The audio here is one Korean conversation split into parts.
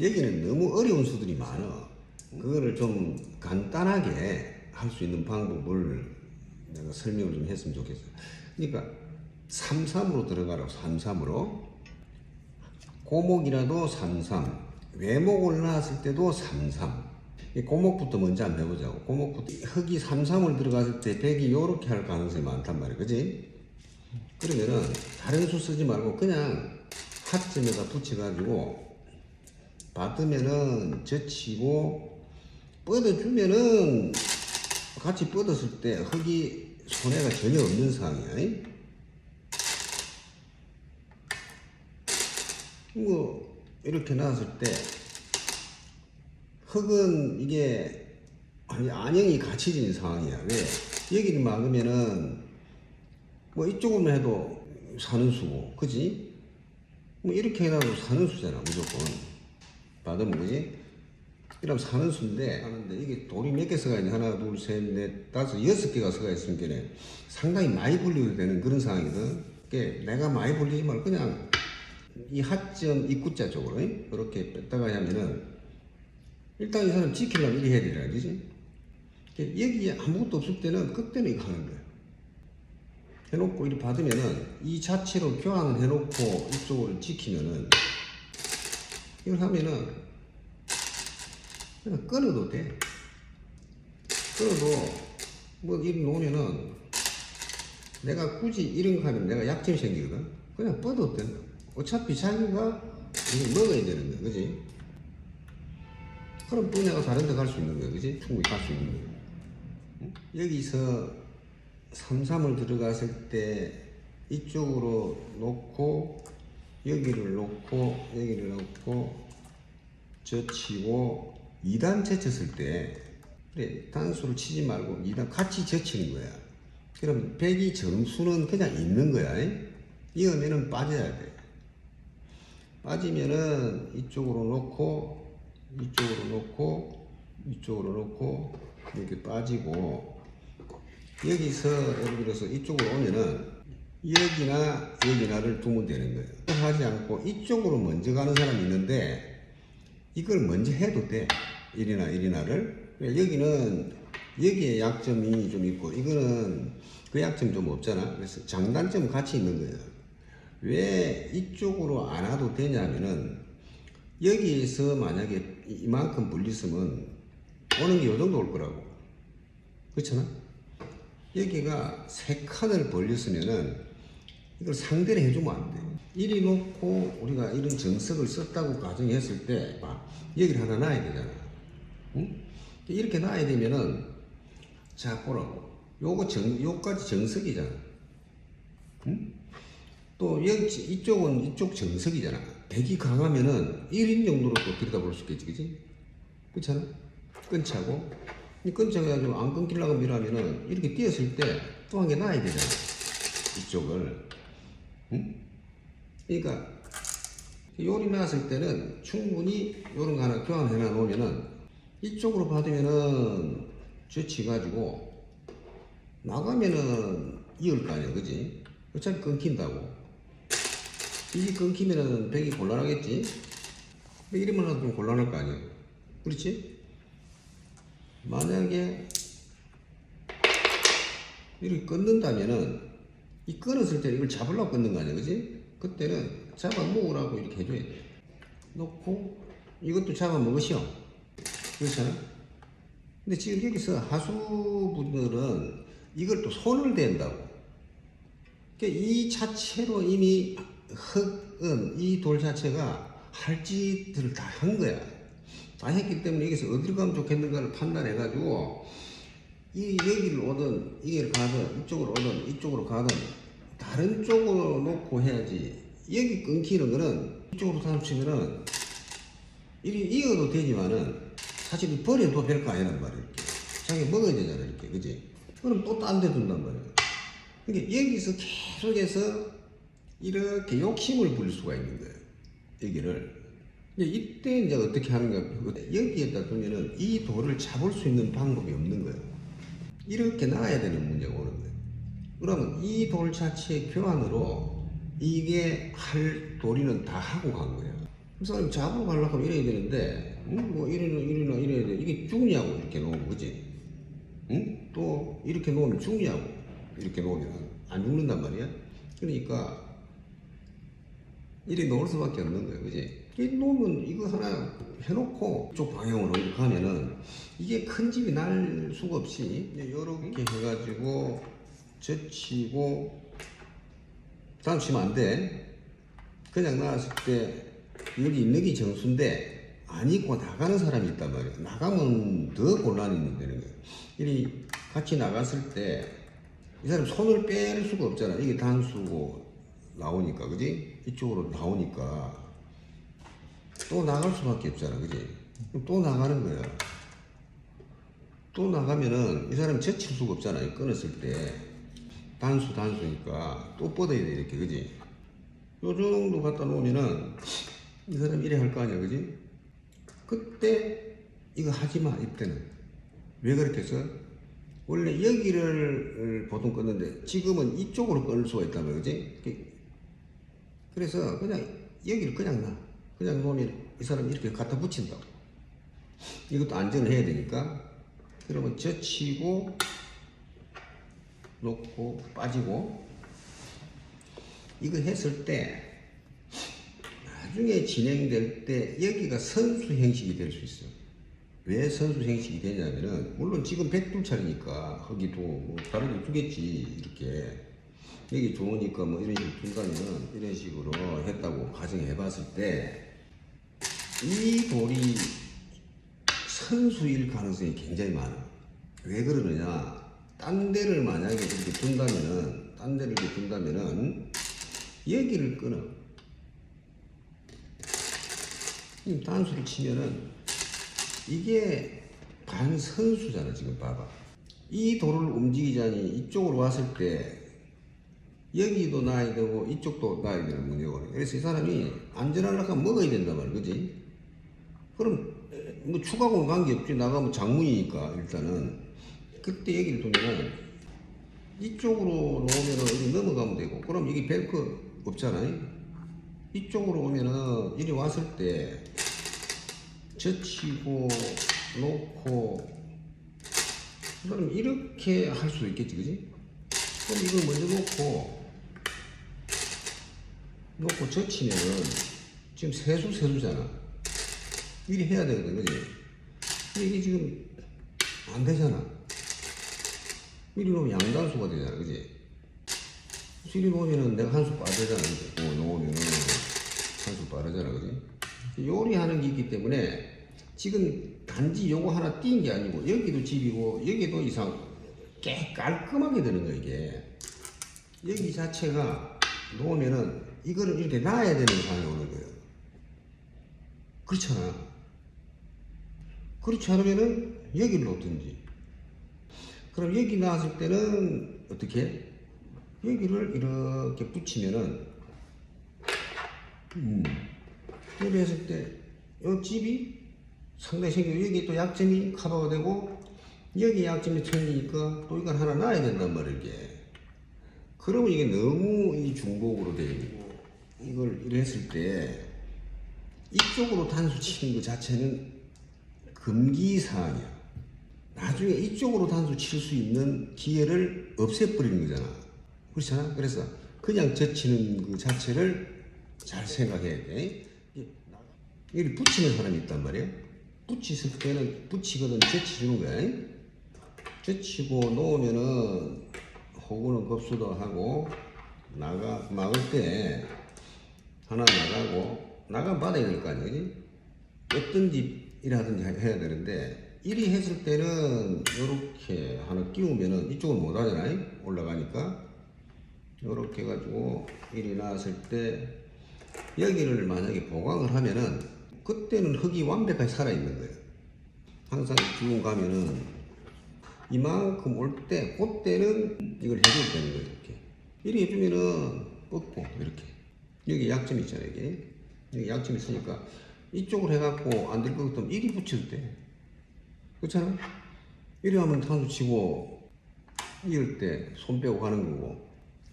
여기는 너무 어려운 수들이 많아. 그거를 좀 간단하게 할 수 있는 방법을 내가 설명을 좀 했으면 좋겠어. 그러니까 33으로 들어가라고 33으로 고목이라도 33 외목 올라왔을 때도 33이 고목부터 먼저 한번 해보자고 고목부터 흙이 33을 들어갔을 때 백이 이렇게 할 가능성이 많단 말이야 그지? 그러면은 다른 수 쓰지 말고 그냥 하점에다 붙여가지고 받으면은 젖히고 뻗어주면은 같이 뻗었을 때 흙이 손해가 전혀 없는 상황이야. 이? 뭐 이렇게 나왔을 때 흙은 이게 안형이 갖춰진 상황이야. 왜 여기를 막으면은 뭐 이쪽으로만 해도 사는 수고, 그지? 뭐 이렇게 해놔도 사는 수잖아 무조건 받으면 그지? 이러면 사는 수인데 하는데 이게 돌이 몇 개 서가 있냐 하나 둘 셋 넷 다섯 여섯 개가 서가 있으니까 상당히 많이 불리게 되는 그런 상황이거든 그게 내가 많이 불리지 말고 그냥 이 하점 입구자 쪽으로 이? 이렇게 뺐다가 하면은 일단 이 사람 지키려면 이렇게 해야 되잖아 그지? 여기 아무것도 없을 때는 그때는 이거 하는 거야 해놓고 이렇게 받으면은 이 자체로 교환을 해놓고 이쪽을 지키면은 이걸 하면은 그냥 끊어도 돼. 끊어도 뭐 이렇게 놓으면은 내가 굳이 이런 거 하면 내가 약점이 생기거든. 그냥 뻗어도 된다. 어차피 자기가 이걸 먹어야 되는 거야, 그지? 그럼 또 내가 다른 데 갈 수 있는 거야, 그지? 충분히 갈 수 있는 거야. 응? 여기서 삼삼을 들어갔을 때 이쪽으로 놓고 여기를 놓고 여기를 놓고 젖히고 2단 젖혔을 때 그래 단수를 치지 말고 2단 같이 젖히는 거야. 그럼 백이 점수는 그냥 있는 거야. 이으면은 빠져야 돼. 빠지면은 이쪽으로 놓고 이쪽으로 놓고 이쪽으로 놓고 이렇게 빠지고 여기서 예를 들어서 이쪽으로 오면은 여기나 여기나를 두면 되는 거예요. 하지 않고 이쪽으로 먼저 가는 사람이 있는데 이걸 먼저 해도 돼. 일이나 일이나를. 여기는 여기에 약점이 좀 있고 이거는 그 약점 좀 없잖아. 그래서 장단점 같이 있는 거예요. 왜 이쪽으로 안 와도 되냐면은 여기에서 만약에 이만큼 분리쓰면 오는 게요 정도 올 거라고. 그렇잖아? 여기가 세 칸을 벌렸으면은 이걸 상대를 해주면 안 돼. 이리 놓고 우리가 이런 정석을 썼다고 가정했을 때 봐. 여기를 하나 놔야 되잖아. 응? 이렇게 놔야 되면은 자 보라고. 요거 정 요까지 정석이잖아. 응? 또 여기 이쪽은 이쪽 정석이잖아. 백이 강하면은 1인 정도로 또 들여다볼 수 있겠지, 그지? 그렇잖아. 끊자고 이 끊자고 안 끊기려고 밀하면은 이렇게 뛰었을 때 또 한 개 놔야 되잖아. 이쪽을. 응? 그러니까 요리 나왔을 때는 충분히 요런 거 하나 교환해 놔 놓으면은 이쪽으로 받으면은 젖히 가지고 나가면은 이을 거 아니야 그지? 어차피 끊긴다고. 이게 끊기면은 백이 곤란하겠지? 이러면 좀 곤란할 거 아니야. 그렇지? 만약에 이렇게 끊는다면은 이 끊었을 때 이걸 잡으려고 끊는 거 아니야 그지? 그때는 잡아 먹으라고 이렇게 해줘야 돼. 놓고 이것도 잡아 먹으시오. 그렇잖아. 근데 지금 여기서 하수분들은 이걸 또 손을 댄다고. 그러니까 이 자체로 이미 흙은 이 돌 자체가 할 짓들을 다 한 거야. 다 했기 때문에 여기서 어디로 가면 좋겠는가를 판단해 가지고 이 여기를 오든 이기를 가든 이쪽으로 오든 이쪽으로 가든 다른 쪽으로 놓고 해야지. 여기 끊기는 거는 이쪽으로 사치면은 이리 이어도 되지만은 사실 버려도 될거 아니란 말이야 자기 먹어야 되잖아 이렇게. 그지? 그럼 또 딴 데 둔단 말이야 그러니까 여기서 계속해서 이렇게 욕심을 부릴 수가 있는 거예요 여기를. 이때 이제 어떻게 하는가 여기에다 두면은 이 돌을 잡을 수 있는 방법이 없는 거예요. 이렇게 놔야 되는 문제가 오는 거예요 그러면 이 돌 자체의 교환으로 이게 할 도리는 다 하고 간 거예요. 그 사람이 잡으러 가려고 하면 이래야 되는데, 응? 뭐 이래나 이래나 이래야 돼. 이게 죽냐고 이렇게 놓으면 그지? 응? 또 이렇게 놓으면 죽냐고 이렇게 놓으면 안 죽는단 말이야. 그러니까 이래 놓을 수밖에 없는 거예요, 그지? 이 놓으면 이거 하나 해놓고 쪽 방향으로 하면은 이게 큰 집이 날 수가 없이 이렇게 해가지고 젖히고 다음 치면 안 돼. 그냥 나왔을 때 여기 있는 게 정수인데 안 입고 나가는 사람이 있단 말이야. 나가면 더 곤란이 되는 거야. 이리 같이 나갔을 때 이 사람 손을 뺄 수가 없잖아. 이게 단수고 나오니까, 그지? 이쪽으로 나오니까 또 나갈 수밖에 없잖아, 그지? 또 나가는 거야. 또 나가면은 이 사람이 젖힐 수가 없잖아. 요 끊었을 때 단수 단수니까 또 뻗어야 돼 이렇게, 그지? 요 정도 갖다 놓으면은 이 사람 이래 할 거 아니야, 그지? 그때 이거 하지 마 이때는 왜 그렇게 해서 원래 여기를 보통 끊는데 지금은 이쪽으로 끊을 수가 있단 말이야, 그지? 그래서 그냥 여기를 그냥 놔. 그냥 놓으면 이 사람이 이렇게 갖다 붙인다고. 이것도 안전을 해야 되니까. 그러면 젖히고 놓고 빠지고 이거 했을 때 나중에 진행될 때 여기가 선수 형식이 될 수 있어요. 왜 선수 형식이 되냐면은 물론 지금 백둘 차례니까 거기도 뭐 다르게 두겠지 이렇게 여기 좋으니까 뭐 이런 식으로 둔다면은 이런 식으로 했다고 가정해 봤을 때 이 돌이 선수일 가능성이 굉장히 많아. 왜 그러느냐? 딴 데를 만약에 이렇게 둔다면은 딴 데를 이렇게 둔다면은 여기를 끊어. 이 단수를 치면은 이게 반선수잖아 지금 봐봐. 이 돌을 움직이자니 이쪽으로 왔을 때 여기도 놔야 되고 이쪽도 놔야 되는 문제거든. 그래서 이 사람이 안전하려고 하면 먹어야 된단 말이야, 그지? 그럼 뭐 추가공 관계 없지 나가면 장문이니까 일단은 그때 얘기를 두면은 이쪽으로 놓으면은 여기 넘어가면 되고 그럼 여기 벨크 없잖아요. 이쪽으로 오면은 이리 왔을 때 젖히고 놓고 그럼 이렇게 할 수도 있겠지, 그지? 그럼 이걸 먼저 놓고 놓고 젖히면은 지금 세수 세수잖아. 미리 해야 되거든, 그지? 이게 지금 안 되잖아. 놓으면 양단수가 되잖아, 그지? 놓으면은 내가 한 수 빠르잖아, 이제. 뭐 놓으면은 한 수 빠르잖아, 그지? 요리하는 게 있기 때문에 지금 단지 요거 하나 띈 게 아니고 여기도 집이고 여기도 이상 깨 깔끔하게 되는 거야, 이게. 여기 자체가 놓으면은 이거를 이렇게 놔야 되는 상황이 오는 거예요. 그렇잖아. 그렇지 않으면은 여기를 놓든지. 그럼 여기 나왔을 때는 어떻게? 여기를 이렇게 붙이면은, 음, 했을 때, 이 집이 상당히 생기고, 여기 또 약점이 커버가 되고, 여기 약점이 생기니까 또 이걸 하나 놔야 된단 말이야, 이게. 그러면 이게 너무 이 중복으로 되어 있고, 이걸 이래 했을 때, 이쪽으로 단수 치는 것 자체는 금기사항이야. 나중에 이쪽으로 단수 칠 수 있는 기회를 없애버리는 거잖아. 그렇잖아? 그래서 그냥 젖히는 그 자체를 잘 생각해야 돼. 여기 붙이는 사람이 있단 말이야. 붙이실 때는 붙이거든 젖히주는 거야. 젖히고 놓으면은 호구는 급수도 하고 나가 막을 때 하나 나가고 나가면 받아야 될 거 아니야? 어떤 집이라든지 해- 해야 되는데 이리 했을 때는 이렇게 하나 끼우면은 이쪽은 못 하잖아요, 올라가니까 이렇게 해가지고 이리 나왔을 때 여기를 만약에 보강을 하면은 그때는 흙이 완벽하게 살아 있는 거예요. 항상 기운 가면은 이만큼 올 때 그때는 이걸 해줘야 되는 거예요, 이렇게. 이리 해주면은 뻗고 이렇게. 여기 약점이 있잖아요, 이게. 여기 약점이 있으니까 이쪽으로 해갖고 안 될 것 같으면 이리 붙여도 돼. 그렇잖아? 이리 하면 탄수 치고 이럴 때 손 빼고 가는 거고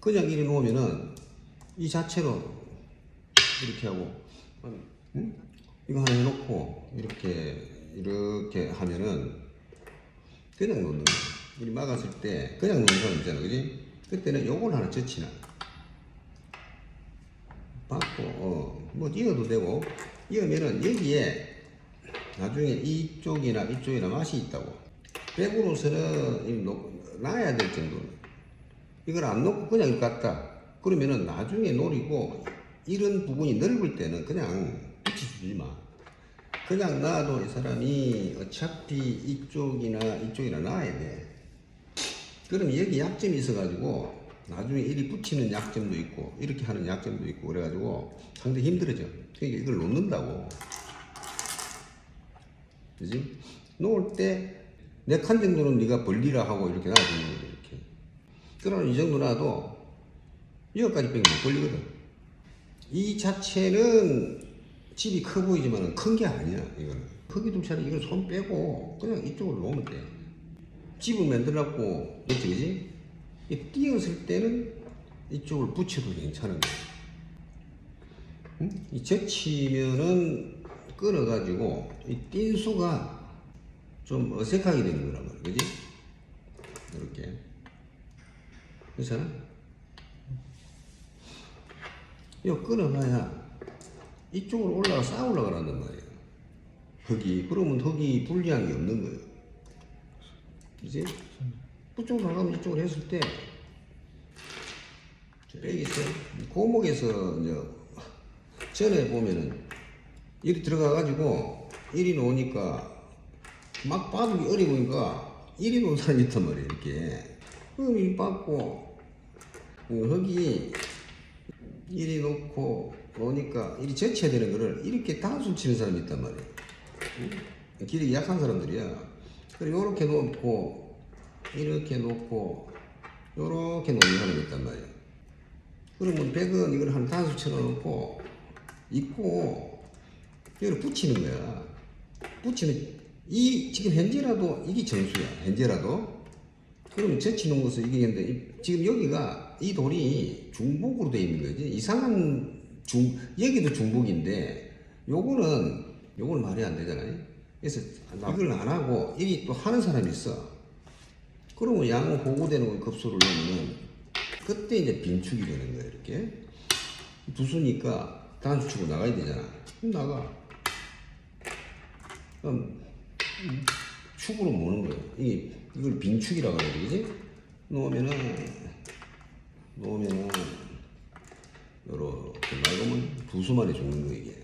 그냥 이리 놓으면은 이 자체로 이렇게 하고 한 응? 이거 하나 해놓고 이렇게 이렇게 하면은 그냥 놓는 거야. 우리 막았을 때 그냥 놓는 사람 있잖아, 그지? 그때는 요걸 하나 젖히나. 받고 어, 뭐 이어도 되고 이으면은 여기에 나중에 이쪽이나 이쪽이나 맛이 있다고. 백으로서는 놔야 될 정도는. 이걸 안 놓고 그냥 갖다. 그러면은 나중에 노리고 이런 부분이 넓을 때는 그냥 붙여주지 마. 그냥 놔도 이 사람이 어차피 이쪽이나 이쪽이나 놔야 돼. 그럼 여기 약점이 있어가지고 나중에 이리 붙이는 약점도 있고 이렇게 하는 약점도 있고 그래가지고 상당히 힘들어져. 그러니까 이걸 놓는다고. 그지? 놓을 때네칸 정도는 네가 벌리라 하고 이렇게 놔주는 거지 이렇게. 그러면 이 정도 놔도 여기까지 빼면 못 벌리거든. 이 자체는 집이 커 보이지만 큰 게 아니야 이거는. 크기 좀 차려 이걸 손 빼고 그냥 이쪽으로 놓으면 돼. 집을 만들라고 그렇지 그지? 이 띄었을 때는 이쪽을 붙여도 괜찮은 거야. 응? 이 젖히면은 끊어가지고 이 띵수가 좀 어색하게 되는 거란 말이야, 그지? 이렇게. 괜찮아? 이거 끊어가야 이쪽으로 올라가 쌓아 올라가란단 말이야. 흙이. 그러면 흙이 불리한 게 없는 거예요. 이제 그쪽으로 나가면 이쪽으로 했을 때 여기 있어요. 고목에서 이제 전에 보면은 이리 들어가가지고 이리 놓으니까 막 빠르기 어려우니까 이리 놓은 사람이 있단 말이에요 이렇게. 그럼 이 빠고 어, 흙이 이리 놓고 놓으니까 이리 젖혀야 되는 거를 이렇게 단수 치는 사람이 있단 말이에요. 응? 기력이 약한 사람들이야. 그리고 이렇게 놓고 이렇게 놓고 요렇게 놓는 사람이 있단 말이에요. 그러면 백은 이걸 한 단수 쳐놓고 입고 여기를 붙이는 거야. 붙이는 이 지금 현재라도 이게 정수야. 현재라도 그러면 젖히는 것은 이게 근데 이- 지금 여기가 이 돌이 중복으로 돼 있는 거지. 이상한 중 여기도 중복인데 요거는 요거는 말이 안 되잖아요. 그래서 이걸 안 하고 이리 또 하는 사람이 있어. 그러면 양 보고되는 거 급소를 넣으면은 그때 이제 빈축이 되는 거야 이렇게 두수니까 단수 치고 나가야 되잖아 그럼 나가 그럼 축으로 모는 거야 이게 이걸 빈축이라고 해야 되지? 놓으면은 놓으면은 요렇게 맑으면 두 수만에 죽는 거 이게